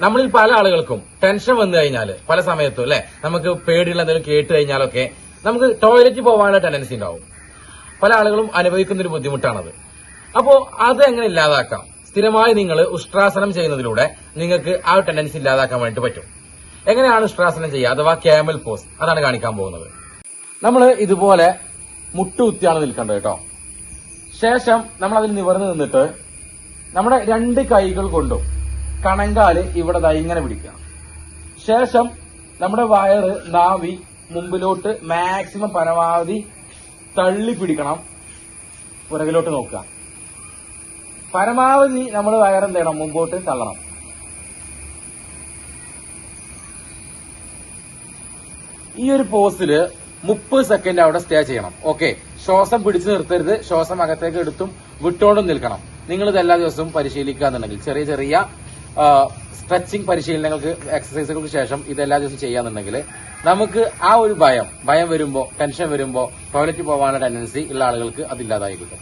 നമ്മളിൽ പല ആളുകൾക്കും ടെൻഷൻ വന്നു കഴിഞ്ഞാൽ പല സമയത്തും അല്ലെ? നമുക്ക് പേടിയുള്ള എന്തെങ്കിലും കേട്ട് കഴിഞ്ഞാലൊക്കെ നമുക്ക് ടോയ്ലറ്റിൽ പോകാനുള്ള ടെൻഡൻസി ഉണ്ടാവും. പല ആളുകളും അനുഭവിക്കുന്ന ഒരു ബുദ്ധിമുട്ടാണത്. അപ്പോ അത് എങ്ങനെ ഇല്ലാതാക്കാം? സ്ഥിരമായി നിങ്ങൾ ഉഷ്ട്രാസനം ചെയ്യുന്നതിലൂടെ നിങ്ങൾക്ക് ആ ടെൻഡൻസി ഇല്ലാതാക്കാൻ വേണ്ടി പറ്റും. എങ്ങനെയാണ് ഉഷ്ട്രാസനം ചെയ്യുക? അഥവാ ക്യാമൽ പോസ് അതാണ് കാണിക്കാൻ പോകുന്നത്. നമ്മൾ ഇതുപോലെ മുട്ടുകുത്തിയാണ് നിൽക്കേണ്ടത് കേട്ടോ. ശേഷം നമ്മൾ അതിൽ നിവർന്ന് നിന്നിട്ട് നമ്മുടെ രണ്ട് കൈകൾ കൊണ്ടും കണങ്കാൽ ഇവിടെ ഇങ്ങനെ പിടിക്കുക. ശേഷം നമ്മുടെ വയറ് നാവി മുമ്പിലോട്ട് മാക്സിമം പരമാവധി തള്ളി പിടിക്കണം. പുറകിലോട്ട് നോക്കുക. പരമാവധി നമ്മൾ വയറെന്ത് ചെയ്യണം? മുമ്പോട്ട് തള്ളണം. ഈ ഒരു പോസ്റ്റിൽ മുപ്പത് സെക്കൻഡ് അവിടെ സ്റ്റേ ചെയ്യണം. ഓക്കെ ശ്വാസം പിടിച്ചു നിർത്തരുത്. ശ്വാസം അകത്തേക്ക് എടുത്തും വിട്ടോണ്ടും നിൽക്കണം. നിങ്ങൾ എല്ലാ ദിവസവും പരിശീലിക്കുക എന്നുണ്ടെങ്കിൽ ചെറിയ ചെറിയ സ്ട്രെച്ചിങ് പരിശീലനങ്ങൾക്ക് എക്സസൈസുകൾക്ക് ശേഷം ഇത് എല്ലാ ദിവസവും ചെയ്യാന്നുണ്ടെങ്കിൽ നമുക്ക് ആ ഒരു ഭയം ഭയം വരുമ്പോൾ ടെൻഷൻ വരുമ്പോൾ ടോയ്ലറ്റിൽ പോകാനുള്ള ടെൻഡൻസി ഉള്ള ആളുകൾക്ക് അതില്ലാതായി കിട്ടും.